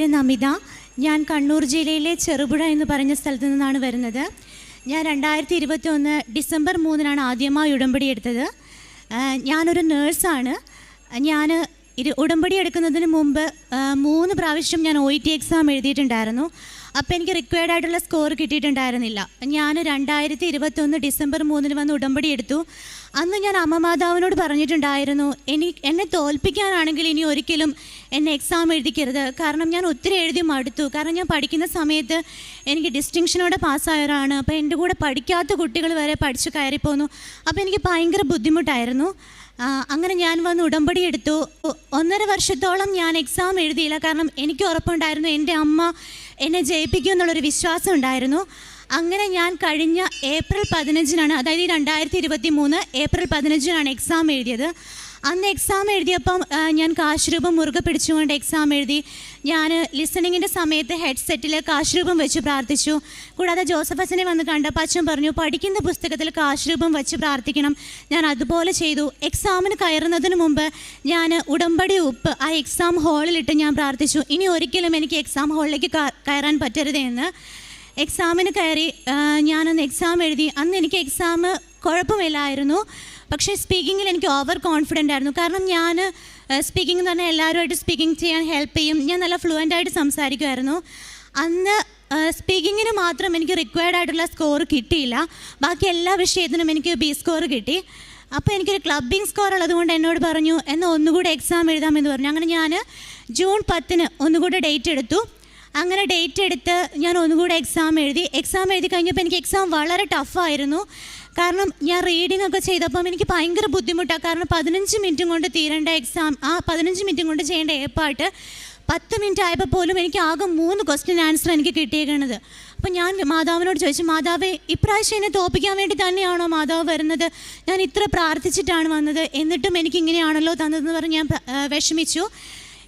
പേര് നമിത ഞാൻ കണ്ണൂർ ജില്ലയിലെ ചെറുപുഴ എന്ന് പറഞ്ഞ സ്ഥലത്തു നിന്നാണ് വരുന്നത്. ഞാൻ രണ്ടായിരത്തി ഇരുപത്തി ഒന്ന് ഡിസംബർ മൂന്നിനാണ് ആദ്യമായി ഉടമ്പടി എടുത്തത്. ഞാനൊരു നേഴ്സാണ്. ഞാൻ ഇരു ഉടമ്പടി എടുക്കുന്നതിന് മുമ്പ് മൂന്ന് പ്രാവശ്യം ഞാൻ ഒ ടി എക്സാം എഴുതിയിട്ടുണ്ടായിരുന്നു. അപ്പോൾ എനിക്ക് റിക്വയർഡ് ആയിട്ടുള്ള സ്കോർ കിട്ടിയിട്ടുണ്ടായിരുന്നില്ല. ഞാൻ രണ്ടായിരത്തി ഇരുപത്തൊന്ന് ഡിസംബർ മൂന്നിന് വന്ന് ഉടമ്പടി എടുത്തു. അന്ന് ഞാൻ അമ്മമാതാവിനോട് പറഞ്ഞിട്ടുണ്ടായിരുന്നു എനി എന്നെ തോൽപ്പിക്കാനാണെങ്കിൽ ഇനി ഒരിക്കലും എന്നെ എക്സാം എഴുതിക്കരുത്. കാരണം ഞാൻ ഒത്തിരി എഴുതി മടുത്തു. കാരണം ഞാൻ പഠിക്കുന്ന സമയത്ത് എനിക്ക് ഡിസ്റ്റിങ്ഷനോടെ പാസ്സായവരാണ് അപ്പോൾ എന്റെ കൂടെ പഠിക്കാത്ത കുട്ടികൾ വരെ പഠിച്ച് കയറിപ്പോന്നു. അപ്പോൾ എനിക്ക് ഭയങ്കര ബുദ്ധിമുട്ടായിരുന്നു. അങ്ങനെ ഞാൻ വന്ന് ഉടമ്പടി എടുത്തു. ഒന്നര വർഷത്തോളം ഞാൻ എക്സാം എഴുതിയില്ല. കാരണം എനിക്ക് ഉറപ്പുണ്ടായിരുന്നു എന്റെ അമ്മ എന്നെ ജയിപ്പിക്കും എന്നുള്ളൊരു വിശ്വാസം ഉണ്ടായിരുന്നു. അങ്ങനെ ഞാൻ കഴിഞ്ഞ ഏപ്രിൽ പതിനഞ്ചിനാണ് അതായത് ഈ രണ്ടായിരത്തി ഇരുപത്തി മൂന്ന് ഏപ്രിൽ പതിനഞ്ചിനാണ് എക്സാം എഴുതിയത്. അന്ന് എക്സാം എഴുതിയപ്പം ഞാൻ കാശുരൂപം മുറുകെ പിടിച്ചുകൊണ്ട് എക്സാം എഴുതി. ഞാൻ ലിസണിങ്ങിന്റെ സമയത്ത് ഹെഡ്സെറ്റിൽ കാശുരൂപം വെച്ച് പ്രാർത്ഥിച്ചു. കൂടാതെ ജോസഫ് അച്ഛനെ വന്ന് കണ്ടപ്പോൾ അച്ഛൻ പറഞ്ഞു പഠിക്കുന്ന പുസ്തകത്തിൽ കാശുരൂപം വെച്ച് പ്രാർത്ഥിക്കണം. ഞാൻ അതുപോലെ ചെയ്തു. എക്സാമിന് കയറുന്നതിന് മുമ്പ് ഞാൻ ഉടമ്പടി ഉപ്പ് ആ എക്സാം ഹാളിലിട്ട് ഞാൻ പ്രാർത്ഥിച്ചു. ഇനി ഒരിക്കലും എനിക്ക് എക്സാം ഹാളിലേക്ക് കയറാൻ പറ്റരുത് എന്ന്. എക്സാമിന് കയറി ഞാനൊന്ന് എക്സാം എഴുതി. അന്ന് എനിക്ക് എക്സാം കുഴപ്പമില്ലായിരുന്നു. പക്ഷേ സ്പീക്കിങ്ങിൽ എനിക്ക് ഓവർ കോൺഫിഡന്റ് ആയിരുന്നു. കാരണം ഞാൻ സ്പീക്കിംഗ് എന്ന് പറഞ്ഞാൽ എല്ലാവരുമായിട്ട് സ്പീക്കിംഗ് ചെയ്യാൻ ഹെൽപ്പ് ചെയ്യും. ഞാൻ നല്ല ഫ്ലുവന്റ് ആയിട്ട് സംസാരിക്കുമായിരുന്നു. അന്ന് സ്പീക്കിങ്ങിന് മാത്രം എനിക്ക് റിക്വയർഡ് ആയിട്ടുള്ള സ്കോർ കിട്ടിയില്ല. ബാക്കി എല്ലാ വിഷയത്തിനും എനിക്ക് ബി സ്കോർ കിട്ടി. അപ്പോൾ എനിക്കൊരു ക്ലബിംഗ് സ്കോർ ഉള്ളതുകൊണ്ട് എന്നോട് പറഞ്ഞു എന്നാൽ ഒന്നുകൂടെ എക്സാം എഴുതാമെന്ന് പറഞ്ഞു. അങ്ങനെ ഞാൻ ജൂൺ പത്തിന് ഒന്നുകൂടെ ഡേറ്റ് എടുത്തു. അങ്ങനെ ഡേറ്റ് എടുത്ത് ഞാൻ ഒന്നുകൂടെ എക്സാം എഴുതി. എക്സാം എഴുതി കഴിഞ്ഞപ്പോൾ എനിക്ക് എക്സാം വളരെ ടഫായിരുന്നു കാരണം ഞാൻ റീഡിംഗ് ഒക്കെ ചെയ്തപ്പം എനിക്ക് ഭയങ്കര ബുദ്ധിമുട്ടാണ്. കാരണം പതിനഞ്ച് മിനിറ്റും കൊണ്ട് തീരേണ്ട എക്സാം ആ പതിനഞ്ച് മിനിറ്റും കൊണ്ട് ചെയ്യേണ്ട ഏപ്പാട്ട് പത്ത് മിനിറ്റ് ആയപ്പോൾ പോലും എനിക്ക് ആകെ മൂന്ന് ക്വസ്റ്റ്യൻ ആൻസർ എനിക്ക് കിട്ടിയേക്കണത്. അപ്പം ഞാൻ മാതാവിനോട് ചോദിച്ചു മാതാവേ ഇപ്രാവശ്യം എന്നെ തോപ്പിക്കാൻ വേണ്ടി തന്നെയാണോ മാതാവ് വരുന്നത്? ഞാൻ ഇത്ര പ്രാർത്ഥിച്ചിട്ടാണ് വന്നത്. എന്നിട്ടും എനിക്ക് ഇങ്ങനെയാണല്ലോ തന്നതെന്ന് പറഞ്ഞ് ഞാൻ വിഷമിച്ചു.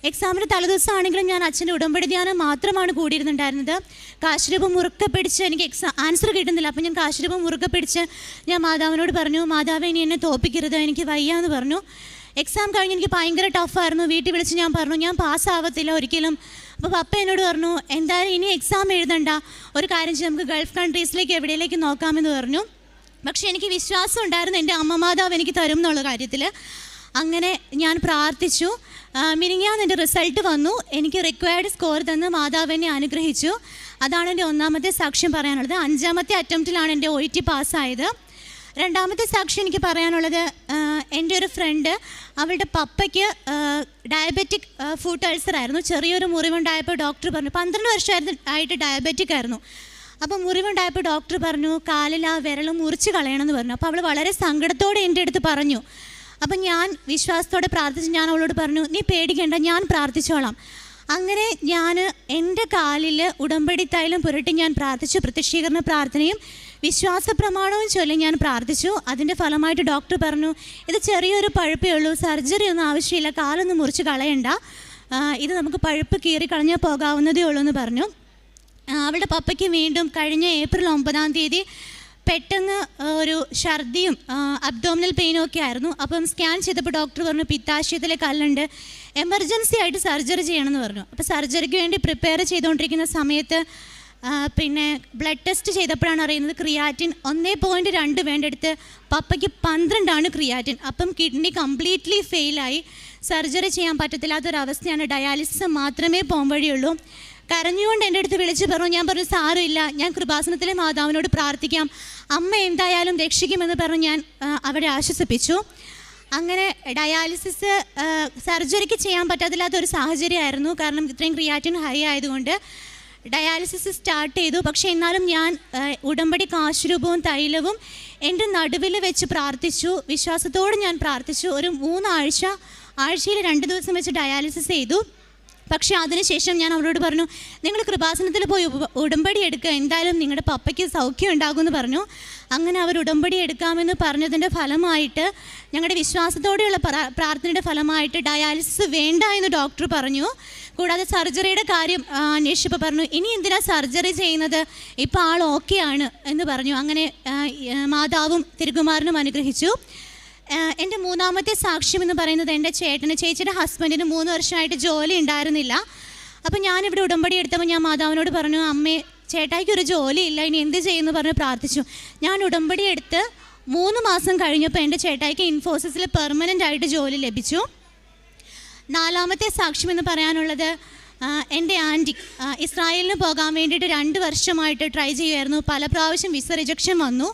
എക്സാമിന്റെ തലേദിവസമാണെങ്കിലും ഞാൻ അച്ഛന്റെ ഉടമ്പടി ധ്യാനം മാത്രമാണ് കൂടിയിരുന്നുണ്ടായിരുന്നത്. കാശുരൂപം മുറുക്കെ പിടിച്ച് എനിക്ക് എക്സാം ആൻസർ കിട്ടുന്നില്ല. അപ്പം ഞാൻ കാശുരൂപം മുറുക്കെ പിടിച്ച് ഞാൻ മാതാവിനോട് പറഞ്ഞു മാതാവ് ഇനി എന്നെ തോപ്പിക്കരുത് എനിക്ക് വയ്യ എന്ന് പറഞ്ഞു. എക്സാം കഴിഞ്ഞ് എനിക്ക് ഭയങ്കര ടഫായിരുന്നു വീട്ടിൽ വിളിച്ച് ഞാൻ പറഞ്ഞു ഞാൻ പാസ്സാവത്തില്ല ഒരിക്കലും. അപ്പോൾ പപ്പ എന്നോട് പറഞ്ഞു എന്തായാലും ഇനി എക്സാം എഴുതണ്ട. ഒരു കാര്യം ചെയ്ത് നമുക്ക് ഗൾഫ് കൺട്രീസിലേക്ക് എവിടെയിലേക്ക് നോക്കാമെന്ന് പറഞ്ഞു. പക്ഷേ എനിക്ക് വിശ്വാസം ഉണ്ടായിരുന്നു എന്റെ അമ്മ മാതാവ് എനിക്ക് തരും എന്നുള്ള കാര്യത്തിൽ അങ്ങനെ ഞാൻ പ്രാർത്ഥിച്ചു. മിനിങ്ങാന്ന് എന്റെ റിസൾട്ട് വന്നു. എനിക്ക് റിക്വയർഡ് സ്കോർ തന്ന് മാതാവ് എന്നെ അനുഗ്രഹിച്ചു. അതാണ് എന്റെ ഒന്നാമത്തെ സാക്ഷ്യം പറയാനുള്ളത്. അഞ്ചാമത്തെ അറ്റംപ്റ്റിലാണ് എന്റെ ഒ ടി പാസ്സായത് രണ്ടാമത്തെ സാക്ഷ്യം എനിക്ക് പറയാനുള്ളത് എന്റെ ഒരു ഫ്രണ്ട് അവളുടെ പപ്പയ്ക്ക് ഡയബറ്റിക് ഫുഡ് അൾസർ ആയിരുന്നു. ചെറിയൊരു മുറിവുണ്ടായപ്പോൾ ഡോക്ടർ പറഞ്ഞു പന്ത്രണ്ട് വർഷമായിരുന്നു ആയിട്ട് ഡയബറ്റിക് ആയിരുന്നു. അപ്പോൾ മുറിവുണ്ടായപ്പോൾ ഡോക്ടർ പറഞ്ഞു കാലിൽ ആ വിരൽ മുറിച്ച് കളയണമെന്ന് പറഞ്ഞു. അപ്പോൾ അവൾ വളരെ സങ്കടത്തോടെ എന്റെ അടുത്ത് പറഞ്ഞു. അപ്പം ഞാൻ വിശ്വാസത്തോടെ പ്രാർത്ഥിച്ച് ഞാൻ അവളോട് പറഞ്ഞു നീ പേടിക്കേണ്ട ഞാൻ പ്രാർത്ഥിച്ചോളാം. അങ്ങനെ ഞാൻ എന്റെ കാലിൽ ഉടമ്പടി തൈലം പുരട്ടി ഞാൻ പ്രാർത്ഥിച്ചു. പ്രത്യക്ഷീകരണ പ്രാർത്ഥനയും വിശ്വാസ പ്രമാണവും ചൊല്ലി ഞാൻ പ്രാർത്ഥിച്ചു. അതിന്റെ ഫലമായിട്ട് ഡോക്ടർ പറഞ്ഞു ഇത് ചെറിയൊരു പഴുപ്പേ ഉള്ളൂ സർജറി ഒന്നും ആവശ്യമില്ല കാലൊന്നും മുറിച്ച് കളയണ്ട. ഇത് നമുക്ക് പഴുപ്പ് കീറി കളഞ്ഞാൽ പോകാവുന്നതേ ഉള്ളൂ എന്ന് പറഞ്ഞു. അവളുടെ പപ്പയ്ക്ക് വീണ്ടും കഴിഞ്ഞ ഏപ്രിൽ ഒമ്പതാം തീയതി പെട്ടെന്ന് ഒരു ഛർദിയും അബ്ഡോമിനൽ പെയിനും ഒക്കെ ആയിരുന്നു. അപ്പം സ്കാൻ ചെയ്തപ്പോൾ ഡോക്ടർ പറഞ്ഞു പിത്താശയത്തിലെ കല്ലുണ്ട്. എമർജൻസി ആയിട്ട് സർജറി ചെയ്യണമെന്ന് പറഞ്ഞു. അപ്പോൾ സർജറിക്ക് വേണ്ടി പ്രിപ്പയർ ചെയ്തുകൊണ്ടിരിക്കുന്ന സമയത്ത് പിന്നെ ബ്ലഡ് ടെസ്റ്റ് ചെയ്തപ്പോഴാണ് അറിയുന്നത് ക്രിയാറ്റിൻ ഒന്നേ പോയിന്റ് രണ്ട് വേണ്ടെടുത്ത് പപ്പയ്ക്ക് പന്ത്രണ്ടാണ് ക്രിയാറ്റിൻ അപ്പം കിഡ്നി കംപ്ലീറ്റ്ലി ഫെയിലായി സർജറി ചെയ്യാൻ പറ്റത്തില്ലാത്തൊരവസ്ഥയാണ് ഡയാലിസിസ് മാത്രമേ പോകാൻ വഴിയുള്ളൂ. കരഞ്ഞുകൊണ്ട് എന്റെ അടുത്ത് വിളിച്ച് പറഞ്ഞു ഞാൻ പറഞ്ഞു സാരമില്ല ഞാൻ കൃപാസനത്തിലെ മാതാവിനോട് പ്രാർത്ഥിക്കാം. അമ്മ എന്തായാലും രക്ഷിക്കുമെന്ന് പറഞ്ഞു ഞാൻ അവരെ ആശ്വസിപ്പിച്ചു. അങ്ങനെ ഡയാലിസിസ് സർജറിക്ക് ചെയ്യാൻ പറ്റാത്തില്ലാത്തൊരു സാഹചര്യമായിരുന്നു. കാരണം ഇത്രയും ക്രിയാറ്റിൻ ഹൈ ആയതുകൊണ്ട് ഡയാലിസിസ് സ്റ്റാർട്ട് ചെയ്തു. പക്ഷേ എന്നാലും ഞാൻ ഉടമ്പടി കാശുരൂപവും തൈലവും എന്റെ നടുവിൽ വെച്ച് പ്രാർത്ഥിച്ചു. വിശ്വാസത്തോടെ ഞാൻ പ്രാർത്ഥിച്ചു. ഒരു മൂന്നാഴ്ച ആഴ്ചയിൽ രണ്ട് ദിവസം വെച്ച് ഡയാലിസിസ് ചെയ്തു. പക്ഷേ അതിനുശേഷം ഞാൻ അവരോട് പറഞ്ഞു നിങ്ങൾ കൃപാസനത്തിൽ പോയി ഉടമ്പടി എടുക്കുക എന്തായാലും നിങ്ങളുടെ പപ്പയ്ക്ക് സൗഖ്യം ഉണ്ടാകുമെന്ന് പറഞ്ഞു. അങ്ങനെ അവർ ഉടമ്പടി എടുക്കാമെന്ന് പറഞ്ഞതിന്റെ ഫലമായിട്ട് ഞങ്ങളുടെ വിശ്വാസത്തോടെയുള്ള പ്രാർത്ഥനയുടെ ഫലമായിട്ട് ഡയാലിസിസ് വേണ്ട എന്ന് ഡോക്ടർ പറഞ്ഞു. കൂടാതെ സർജറിയുടെ കാര്യം അന്വേഷിച്ചപ്പോൾ പറഞ്ഞു ഇനി എന്തിനാ സർജറി ചെയ്യുന്നത്? ഇപ്പോൾ ആൾ ആണ് എന്ന് പറഞ്ഞു. അങ്ങനെ മാതാവും തിരുകുമാരനും അനുഗ്രഹിച്ചു. എന്റെ മൂന്നാമത്തെ സാക്ഷ്യം എന്ന് പറയുന്നത് എന്റെ ചേട്ടന്. ചേച്ചിയുടെ ഹസ്ബൻഡിന് മൂന്ന് വർഷമായിട്ട് ജോലി ഉണ്ടായിരുന്നില്ല. അപ്പം ഞാനിവിടെ ഉടമ്പടി എടുത്തപ്പോൾ ഞാൻ മാതാവിനോട് പറഞ്ഞു അമ്മേ ചേട്ടായിക്ക് ഒരു ജോലിയില്ല ഇനി എന്ത് ചെയ്യുമെന്ന് പറഞ്ഞ് പ്രാർത്ഥിച്ചു. ഞാൻ ഉടമ്പടി എടുത്ത് മൂന്ന് മാസം കഴിഞ്ഞപ്പോൾ എന്റെ ചേട്ടായിക്ക് ഇൻഫോസിസിൽ പെർമനന്റ് ആയിട്ട് ജോലി ലഭിച്ചു. നാലാമത്തെ സാക്ഷ്യം എന്ന് പറയാനുള്ളത് എന്റെ ആന്റി ഇസ്രായേലിന് പോകാൻ വേണ്ടിയിട്ട് രണ്ട് വർഷമായിട്ട് ട്രൈ ചെയ്യുമായിരുന്നു. പല പ്രാവശ്യം വിസ റിജക്ഷൻ വന്നു.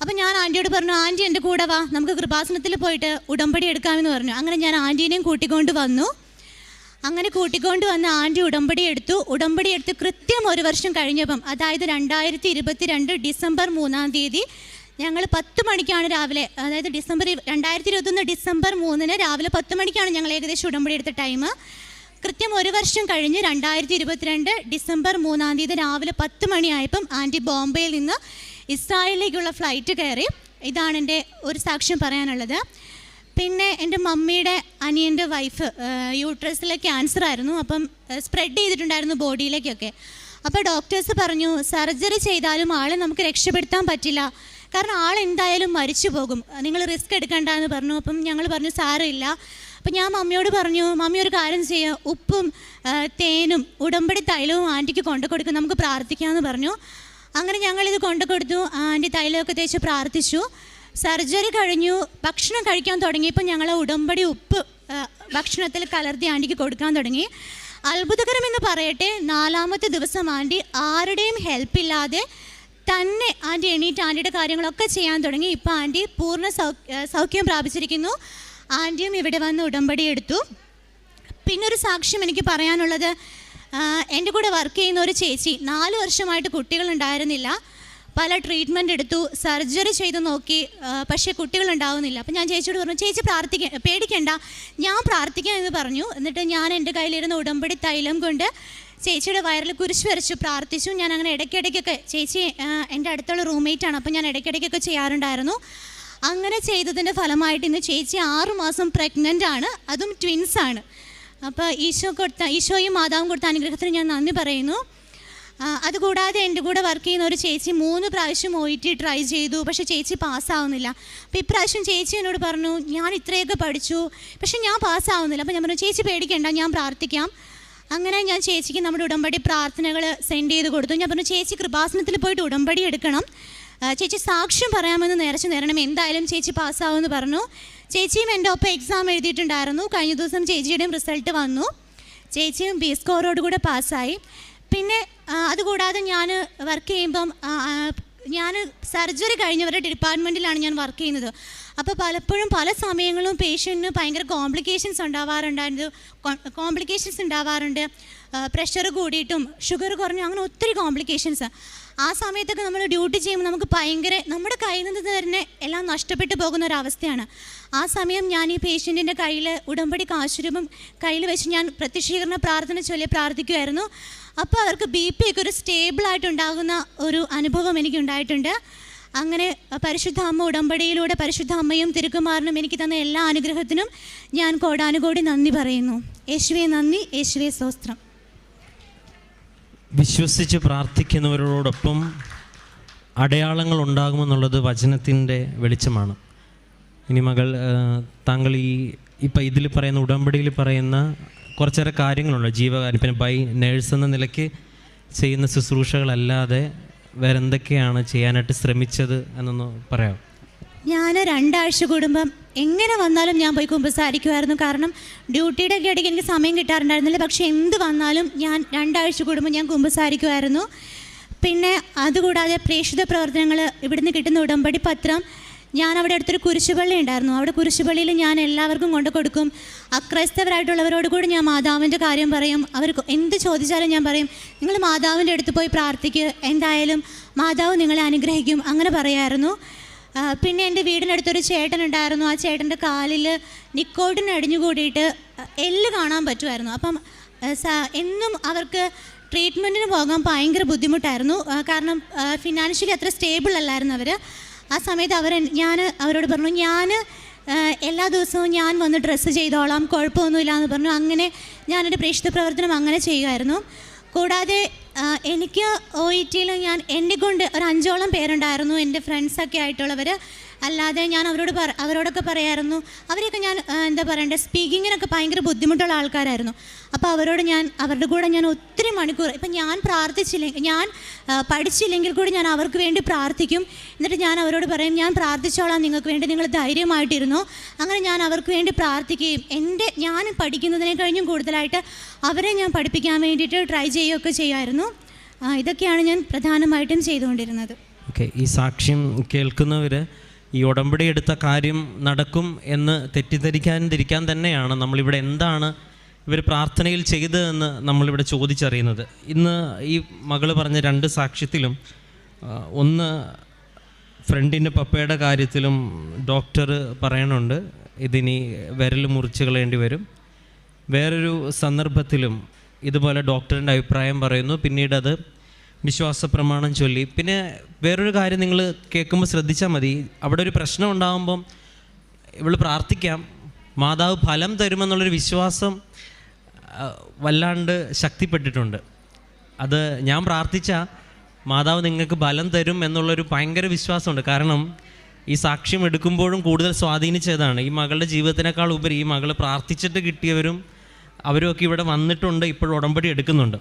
അപ്പം ഞാൻ ആന്റിയോട് പറഞ്ഞു ആന്റി എന്റെ കൂടെ വാ നമുക്ക് കൃപാസനത്തിൽ പോയിട്ട് ഉടമ്പടി എടുക്കാമെന്ന് പറഞ്ഞു. അങ്ങനെ ഞാൻ ആന്റീനെയും കൂട്ടിക്കൊണ്ട് വന്നു. അങ്ങനെ കൂട്ടിക്കൊണ്ട് വന്ന് ആന്റി ഉടമ്പടി എടുത്തു. ഉടമ്പടി എടുത്ത് കൃത്യം ഒരു വർഷം കഴിഞ്ഞപ്പം അതായത് രണ്ടായിരത്തി ഇരുപത്തി രണ്ട് ഡിസംബർ മൂന്നാം തീയതി ഞങ്ങൾ പത്ത് മണിക്കാണ് രാവിലെ അതായത് ഡിസംബർ രണ്ടായിരത്തി ഇരുപത്തൊന്ന് ഡിസംബർ മൂന്നിന് രാവിലെ പത്ത് മണിക്കാണ് ഞങ്ങൾ ഏകദേശം ഉടമ്പടി എടുത്ത ടൈം. കൃത്യം ഒരു വർഷം കഴിഞ്ഞ് രണ്ടായിരത്തി ഇരുപത്തിരണ്ട് ഡിസംബർ മൂന്നാം തീയതി രാവിലെ പത്ത് മണിയായപ്പം ആന്റി ബോംബെയിൽ നിന്ന് ഇസ്രായേലിലേക്കുള്ള ഫ്ലൈറ്റ് കയറി. ഇതാണ് എന്റെ ഒരു സാക്ഷ്യം പറയാനുള്ളത്. പിന്നെ എന്റെ മമ്മിയുടെ അനിയന്റെ വൈഫ് യൂട്രസിലെ ക്യാൻസർ ആയിരുന്നു. അപ്പം സ്പ്രെഡ് ചെയ്തിട്ടുണ്ടായിരുന്നു ബോഡിയിലേക്കൊക്കെ അപ്പോൾ ഡോക്ടേഴ്സ് പറഞ്ഞു സർജറി ചെയ്താലും ആളെ നമുക്ക് രക്ഷപ്പെടുത്താൻ പറ്റില്ല. കാരണം ആൾ എന്തായാലും മരിച്ചു പോകും. നിങ്ങൾ റിസ്ക് എടുക്കണ്ട എന്ന് പറഞ്ഞു. അപ്പം ഞങ്ങൾ പറഞ്ഞു സാരമില്ല. അപ്പം ഞാൻ മമ്മിയോട് പറഞ്ഞു മമ്മി ഒരു കാര്യം ചെയ്യുക ഉപ്പും തേനും ഉടമ്പടി തൈലവും ആന്റിക്ക് കൊണ്ടു കൊടുക്കും നമുക്ക് പ്രാർത്ഥിക്കാമെന്ന് പറഞ്ഞു. അങ്ങനെ ഞങ്ങളിത് കൊണ്ടു കൊടുത്തു. ആന്റി തൈലമൊക്കെ തേച്ച് പ്രാർത്ഥിച്ചു. സർജറി കഴിഞ്ഞു. ഭക്ഷണം കഴിക്കാൻ തുടങ്ങിയപ്പോൾ ഞങ്ങൾ ഉടമ്പടി ഉപ്പ് ഭക്ഷണത്തിൽ കലർത്തി ആന്റിക്ക് കൊടുക്കാൻ തുടങ്ങി. അത്ഭുതകരമെന്ന് പറയട്ടെ നാലാമത്തെ ദിവസം ആന്റി ആരുടെയും ഹെൽപ്പ് ഇല്ലാതെ തന്നെ ആന്റി എണീറ്റ് ആന്റിയുടെ കാര്യങ്ങളൊക്കെ ചെയ്യാൻ തുടങ്ങി. ഇപ്പോൾ ആന്റി പൂർണ സൗഖ്യം പ്രാപിച്ചിരിക്കുന്നു. ആന്റിയും ഇവിടെ വന്ന് ഉടമ്പടി എടുത്തു. പിന്നൊരു സാക്ഷ്യം എനിക്ക് പറയാനുള്ളത് എന്റെ കൂടെ വർക്ക് ചെയ്യുന്ന ഒരു ചേച്ചി നാല് വർഷമായിട്ട് കുട്ടികളുണ്ടായിരുന്നില്ല. പല ട്രീറ്റ്മെന്റ് എടുത്തു സർജറി ചെയ്ത് നോക്കി പക്ഷേ കുട്ടികളുണ്ടാവുന്നില്ല. അപ്പം ഞാൻ ചേച്ചിയോട് പറഞ്ഞു ചേച്ചി പ്രാർത്ഥിക്ക പേടിക്കണ്ട ഞാൻ പ്രാർത്ഥിക്കാം എന്ന് പറഞ്ഞു. എന്നിട്ട് ഞാൻ എന്റെ കയ്യിലിരുന്ന ഉടമ്പടി തൈലം കൊണ്ട് ചേച്ചിയുടെ വയറിൽ കുരിശ് വരച്ചു പ്രാർത്ഥിച്ചു. ഞാൻ അങ്ങനെ ഇടയ്ക്കിടയ്ക്കൊക്കെ ചേച്ചി എന്റെ അടുത്തുള്ള റൂംമേറ്റാണ് അപ്പം ഞാൻ ഇടയ്ക്കിടയ്ക്കൊക്കെ ചെയ്യാറുണ്ടായിരുന്നു. അങ്ങനെ ചെയ്തതിന്റെ ഫലമായിട്ട് ഇന്ന് ചേച്ചി ആറുമാസം പ്രഗ്നന്റ് ആണ്. അതും ട്വിൻസാണ് അപ്പോൾ ഈശോ കൊടുത്ത ഈശോയും മാതാവും കൊടുത്ത അനുഗ്രഹത്തിന് ഞാൻ നന്ദി പറയുന്നു. അതുകൂടാതെ എന്റെ കൂടെ വർക്ക് ചെയ്യുന്ന ഒരു ചേച്ചി മൂന്ന് പ്രാവശ്യം ഒ ട്രൈ ചെയ്തു പക്ഷേ ചേച്ചി പാസ്സാവുന്നില്ല അപ്പോൾ ഇപ്രാവശ്യം ചേച്ചി എന്നോട് പറഞ്ഞു ഞാൻ ഇത്രയൊക്കെ പഠിച്ചു പക്ഷേ ഞാൻ പാസ്സാവുന്നില്ല അപ്പോൾ ഞാൻ പറഞ്ഞു ചേച്ചി പേടിക്കണ്ട ഞാൻ പ്രാർത്ഥിക്കാം. അങ്ങനെ ഞാൻ ചേച്ചിക്ക് നമ്മുടെ ഉടമ്പടി പ്രാർത്ഥനകൾ സെൻഡ് ചെയ്ത് കൊടുത്തു. ഞാൻ പറഞ്ഞു ചേച്ചി കൃപാസനത്തിൽ പോയിട്ട് ഉടമ്പടി എടുക്കണം. ചേച്ചി സാക്ഷ്യം പറയാമെന്ന് നേരച്ച് നേരണം. എന്തായാലും ചേച്ചി പാസ്സാവുമെന്ന് പറഞ്ഞു. ചേച്ചിയും എന്റെ ഒപ്പം എക്സാം എഴുതിയിട്ടുണ്ടായിരുന്നു. കഴിഞ്ഞ ദിവസം ചേച്ചിയുടെയും റിസൾട്ട് വന്നു. ചേച്ചിയും ബി സ്കോറോട് കൂടെ പാസ്സായി. പിന്നെ അതുകൂടാതെ ഞാൻ വർക്ക് ചെയ്യുമ്പം ഞാൻ സർജറി കഴിഞ്ഞവരുടെ ഡിപ്പാർട്ട്മെന്റിലാണ് ഞാൻ വർക്ക് ചെയ്യുന്നത്. അപ്പോൾ പലപ്പോഴും പല സമയങ്ങളും പേഷ്യന്റിന് ഭയങ്കര കോംപ്ലിക്കേഷൻസ് ഉണ്ടാവാറുണ്ടായിരുന്നു കോംപ്ലിക്കേഷൻസ് ഉണ്ടാവാറുണ്ട്. പ്രഷർ കൂടിയിട്ടും ഷുഗർ കുറഞ്ഞു അങ്ങനെ ഒത്തിരി കോംപ്ലിക്കേഷൻസ് ആ സമയത്തൊക്കെ നമ്മൾ ഡ്യൂട്ടി ചെയ്യുമ്പോൾ നമുക്ക് ഭയങ്കര നമ്മുടെ കയ്യിൽ നിന്ന് തന്നെ എല്ലാം നഷ്ടപ്പെട്ടു പോകുന്ന ഒരവസ്ഥയാണ് ആ സമയം ഞാൻ ഈ പേഷ്യന്റിന്റെ കയ്യിൽ ഉടമ്പടി കാശുരൂപം കയ്യിൽ വെച്ച് ഞാൻ പ്രത്യക്ഷീകരണ പ്രാർത്ഥന ചൊല്ലി പ്രാർത്ഥിക്കുമായിരുന്നു. അപ്പോൾ അവർക്ക് ബി പി ഒക്കെ ഒരു സ്റ്റേബിളായിട്ടുണ്ടാകുന്ന ഒരു അനുഭവം എനിക്കുണ്ടായിട്ടുണ്ട് അങ്ങനെ പരിശുദ്ധ അമ്മ ഉടമ്പടിയിലൂടെ പരിശുദ്ധ അമ്മയും തിരുക്കുമാറിനും എനിക്ക് തന്ന എല്ലാ അനുഗ്രഹത്തിനും ഞാൻ കോടാനുകോടി നന്ദി പറയുന്നു. യേശുവേ നന്ദി യേശുവെ സ്തോത്രം. വിശ്വസിച്ച് പ്രാർത്ഥിക്കുന്നവരോടൊപ്പം അടയാളങ്ങൾ ഉണ്ടാകുമെന്നുള്ളത് വചനത്തിന്റെ വെളിച്ചമാണ്. ഇനി മകൾ താങ്കൾ ഈ ഇപ്പം ഇതിൽ പറയുന്ന ഉടമ്പടിയിൽ പറയുന്ന കുറച്ചേറെ കാര്യങ്ങളുണ്ട്. ജീവകാര്യം പിന്നെ ബൈ നേഴ്സ് എന്ന നിലയ്ക്ക് ചെയ്യുന്ന ശുശ്രൂഷകളല്ലാതെ വേറെ എന്തൊക്കെയാണ് ചെയ്യാനായിട്ട് ശ്രമിച്ചത് എന്നൊന്ന് പറയാം ഞാൻ രണ്ടാഴ്ച കൂടുമ്പം എങ്ങനെ വന്നാലും ഞാൻ പോയി കുമ്പസാരിക്കുമായിരുന്നു കാരണം ഡ്യൂട്ടിയുടെ ഒക്കെ ഇടയ്ക്ക് എനിക്ക് സമയം കിട്ടാറുണ്ടായിരുന്നില്ല. പക്ഷേ എന്ത് വന്നാലും ഞാൻ രണ്ടാഴ്ച കൂടുമ്പോൾ ഞാൻ കുമ്പസാരിക്കുമായിരുന്നു പിന്നെ അതുകൂടാതെ പ്രേക്ഷിത പ്രവർത്തനങ്ങൾ ഇവിടുന്ന് കിട്ടുന്ന ഉടമ്പടി പത്രം ഞാൻ അവിടെ അടുത്തൊരു കുരിശുപള്ളി ഉണ്ടായിരുന്നു. അവിടെ കുരിശുപള്ളിയിൽ ഞാൻ എല്ലാവർക്കും കൊണ്ടു കൊടുക്കും. അക്രൈസ്തവരായിട്ടുള്ളവരോട് കൂടി ഞാൻ മാതാവിന്റെ കാര്യം പറയും. അവർ എന്ത് ചോദിച്ചാലും ഞാൻ പറയും നിങ്ങൾ മാതാവിന്റെ അടുത്ത് പോയി പ്രാർത്ഥിക്കുക എന്തായാലും മാതാവ് നിങ്ങളെ അനുഗ്രഹിക്കും. അങ്ങനെ പറയായിരുന്നു. പിന്നെ എന്റെ വീടിനടുത്തൊരു ചേട്ടൻ ഉണ്ടായിരുന്നു ആ ചേട്ടന്റെ കാലിൽ നിക്കോട്ടിന് അടിഞ്ഞു കൂടിയിട്ട് എല്ല് കാണാൻ പറ്റുമായിരുന്നു. അപ്പം എന്നും അവർക്ക് ട്രീറ്റ്മെന്റിന് പോകാൻ ഭയങ്കര ബുദ്ധിമുട്ടായിരുന്നു. കാരണം ഫിനാൻഷ്യലി അത്ര സ്റ്റേബിൾ അല്ലായിരുന്നു അവർ ആ സമയത്ത് അവർ ഞാൻ അവരോട് പറഞ്ഞു ഞാൻ എല്ലാ ദിവസവും ഞാൻ വന്ന് ഡ്രസ്സ് ചെയ്തോളാം കുഴപ്പമൊന്നുമില്ല എന്ന് പറഞ്ഞു. അങ്ങനെ ഞാനെന്റെ പ്രേക്ഷിത പ്രവർത്തനം അങ്ങനെ ചെയ്യുമായിരുന്നു. കൂടാതെ എനിക്ക് ഒ ഇ ടിയിൽ ഞാൻ എന്നെ കൊണ്ട് ഒരു അഞ്ചോളം പേരുണ്ടായിരുന്നു. എന്റെ ഫ്രണ്ട്സൊക്കെ ആയിട്ടുള്ളവർ അല്ലാതെ ഞാൻ അവരോട് പറ അവരോടൊക്കെ പറയായിരുന്നു. അവരെയൊക്കെ ഞാൻ എന്താ പറയണ്ടേ സ്പീക്കിങ്ങിനൊക്കെ ഭയങ്കര ബുദ്ധിമുട്ടുള്ള ആൾക്കാരായിരുന്നു. അപ്പോൾ അവരോട് ഞാൻ അവരുടെ കൂടെ ഞാൻ ഒത്തിരി മണിക്കൂർ ഇപ്പം ഞാൻ പ്രാർത്ഥിച്ചില്ലെങ്കിൽ ഞാൻ പഠിച്ചില്ലെങ്കിൽ കൂടി ഞാൻ അവർക്ക് വേണ്ടി പ്രാർത്ഥിക്കും. എന്നിട്ട് ഞാൻ അവരോട് പറയും ഞാൻ പ്രാർത്ഥിച്ചോളാം നിങ്ങൾക്ക് വേണ്ടി നിങ്ങൾ ധൈര്യമായിട്ടിരുന്നു. അങ്ങനെ ഞാൻ അവർക്ക് വേണ്ടി പ്രാർത്ഥിക്കുകയും എന്റെ ഞാൻ പഠിക്കുന്നതിനെ കഴിഞ്ഞും കൂടുതലായിട്ട് അവരെ ഞാൻ പഠിപ്പിക്കാൻ വേണ്ടിയിട്ട് ട്രൈ ചെയ്യുകയൊക്കെ ചെയ്യുമായിരുന്നു. ഇതൊക്കെയാണ് ഞാൻ പ്രധാനമായിട്ടും ചെയ്തുകൊണ്ടിരുന്നത്. ഓക്കെ ഈ സാക്ഷ്യം കേൾക്കുന്നവർ ഈ ഉടമ്പടി എടുത്ത കാര്യം നടക്കും എന്ന് തെറ്റിദ്ധരിക്കാതിരിക്കാൻ തന്നെയാണ് നമ്മളിവിടെ എന്താണ് ഇവർ പ്രാർത്ഥനയിൽ ചെയ്തതെന്ന് നമ്മളിവിടെ ചോദിച്ചറിയുന്നത്. ഇന്ന് ഈ മകൾ പറഞ്ഞ രണ്ട് സാക്ഷ്യത്തിലും ഒന്ന് ഫ്രണ്ടിന്റെ പപ്പയുടെ കാര്യത്തിലും ഡോക്ടർ പറയണുണ്ട്. ഇതിനി വിരൽ മുറിച്ച് കളയേണ്ടി വരും. വേറൊരു സന്ദർഭത്തിലും ഇതുപോലെ ഡോക്ടറിന്റെ അഭിപ്രായം പറയുന്നു. പിന്നീട് അത് വിശ്വാസ പ്രമാണം ചൊല്ലി. പിന്നെ വേറൊരു കാര്യം നിങ്ങൾ കേൾക്കുമ്പോൾ ശ്രദ്ധിച്ചാൽ മതി. അവിടെ ഒരു പ്രശ്നം ഉണ്ടാകുമ്പം ഇവൾ പ്രാർത്ഥിക്കാം. മാതാവ് ഫലം തരുമെന്നുള്ളൊരു വിശ്വാസം വല്ലാണ്ട് ശക്തിപ്പെട്ടിട്ടുണ്ട്. അത് ഞാൻ പ്രാർത്ഥിച്ച മാതാവ് നിങ്ങൾക്ക് ബലം തരും എന്നുള്ളൊരു ഭയങ്കര വിശ്വാസമുണ്ട്. കാരണം ഈ സാക്ഷ്യം എടുക്കുമ്പോഴും കൂടുതൽ സ്വാധീനിച്ചതാണ്. ഈ മകളുടെ ജീവിതത്തിനേക്കാൾ ഉപരി ഈ മകൾ പ്രാർത്ഥിച്ചിട്ട് കിട്ടിയവരും അവരുമൊക്കെ ഇവിടെ വന്നിട്ടുണ്ട് ഇപ്പോഴും ഉടമ്പടി എടുക്കുന്നുണ്ട്.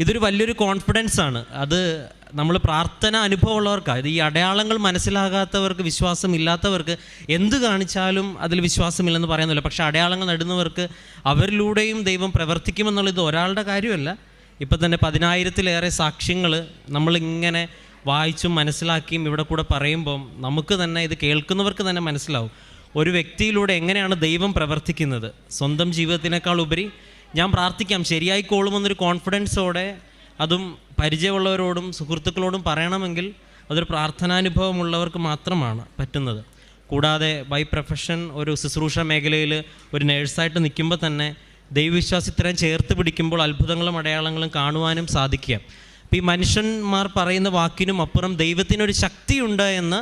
ഇതൊരു വലിയൊരു കോൺഫിഡൻസ് ആണ്. അത് നമ്മൾ പ്രാർത്ഥന അനുഭവമുള്ളവർക്കാണ് ഇത് ഈ അടയാളങ്ങൾ മനസ്സിലാകാത്തവർക്ക് വിശ്വാസമില്ലാത്തവർക്ക് എന്ത് കാണിച്ചാലും അതിൽ വിശ്വാസമില്ലെന്ന് പറയുന്നില്ല. പക്ഷേ അടയാളങ്ങൾ നടുന്നവർക്ക് അവരിലൂടെയും ദൈവം പ്രവർത്തിക്കുമെന്നുള്ളത് ഒരാളുടെ കാര്യമല്ല. ഇപ്പം തന്നെ പതിനായിരത്തിലേറെ സാക്ഷ്യങ്ങൾ നമ്മളിങ്ങനെ വായിച്ചും മനസ്സിലാക്കിയും ഇവിടെ കൂടെ പറയുമ്പം നമുക്ക് തന്നെ ഇത് കേൾക്കുന്നവർക്ക് തന്നെ മനസ്സിലാവും. ഒരു വ്യക്തിയിലൂടെ എങ്ങനെയാണ് ദൈവം പ്രവർത്തിക്കുന്നത്? സ്വന്തം ജീവിതത്തിനേക്കാൾ ഉപരി ഞാൻ പ്രാർത്ഥിക്കാം. ശരിയായിക്കോളുമെന്നൊരു കോൺഫിഡൻസോടെ അതും പരിചയമുള്ളവരോടും സുഹൃത്തുക്കളോടും പറയണമെങ്കിൽ അതൊരു പ്രാർത്ഥനാനുഭവമുള്ളവർക്ക് മാത്രമാണ് പറ്റുന്നത്. കൂടാതെ ബൈ പ്രൊഫഷൻ ഒരു ശുശ്രൂഷ മേഖലയിൽ ഒരു നേഴ്സായിട്ട് നിൽക്കുമ്പോൾ തന്നെ ദൈവവിശ്വാസം ഇത്രയും ചേർത്ത് പിടിക്കുമ്പോൾ അത്ഭുതങ്ങളും അടയാളങ്ങളും കാണുവാനും സാധിക്കുക. അപ്പോൾ ഈ മനുഷ്യന്മാർ പറയുന്ന വാക്കിനും അപ്പുറം ദൈവത്തിനൊരു ശക്തിയുണ്ട് എന്ന്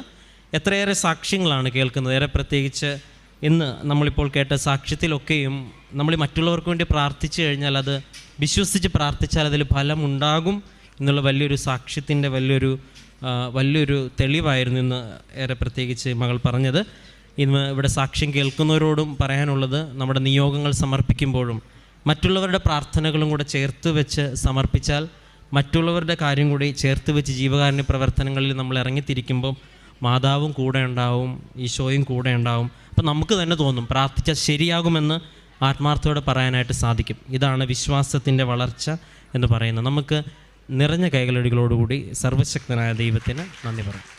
എത്രയേറെ സാക്ഷ്യങ്ങളാണ് കേൾക്കുന്നത്. ഏറെ പ്രത്യേകിച്ച് ഇന്ന് നമ്മളിപ്പോൾ കേട്ട സാക്ഷ്യത്തിലൊക്കെയും നമ്മൾ മറ്റുള്ളവർക്ക് വേണ്ടി പ്രാർത്ഥിച്ചു കഴിഞ്ഞാൽ അത് വിശ്വസിച്ച് പ്രാർത്ഥിച്ചാൽ അതിൽ ഫലമുണ്ടാകും എന്നുള്ള വലിയൊരു സാക്ഷ്യത്തിന്റെ വലിയൊരു വലിയൊരു തെളിവായിരുന്നു ഇന്ന് ഏറെ പ്രത്യേകിച്ച് മകൾ പറഞ്ഞത്. ഇന്ന് ഇവിടെ സാക്ഷ്യം കേൾക്കുന്നവരോടും പറയാനുള്ളത് നമ്മുടെ നിയോഗങ്ങൾ സമർപ്പിക്കുമ്പോഴും മറ്റുള്ളവരുടെ പ്രാർത്ഥനകളും കൂടെ ചേർത്ത് വെച്ച് സമർപ്പിച്ചാൽ മറ്റുള്ളവരുടെ കാര്യം കൂടി ചേർത്ത് വെച്ച് ജീവകാരുണ്യ പ്രവർത്തനങ്ങളിൽ നമ്മൾ ഇറങ്ങിത്തിരിക്കുമ്പോൾ മാതാവും കൂടെ ഉണ്ടാവും ഈശോയും കൂടെ ഉണ്ടാവും. അപ്പം നമുക്ക് തന്നെ തോന്നും പ്രാർത്ഥിച്ചാൽ ശരിയാകുമെന്ന് ആത്മാർത്ഥയോടെ പറയാനായിട്ട് സാധിക്കും. ഇതാണ് വിശ്വാസത്തിന്റെ വളർച്ച എന്ന് പറയുന്നത്. നമുക്ക് നിറഞ്ഞ കൈകളടികളോടുകൂടി സർവശക്തനായ ദൈവത്തിന് നന്ദി പറയാം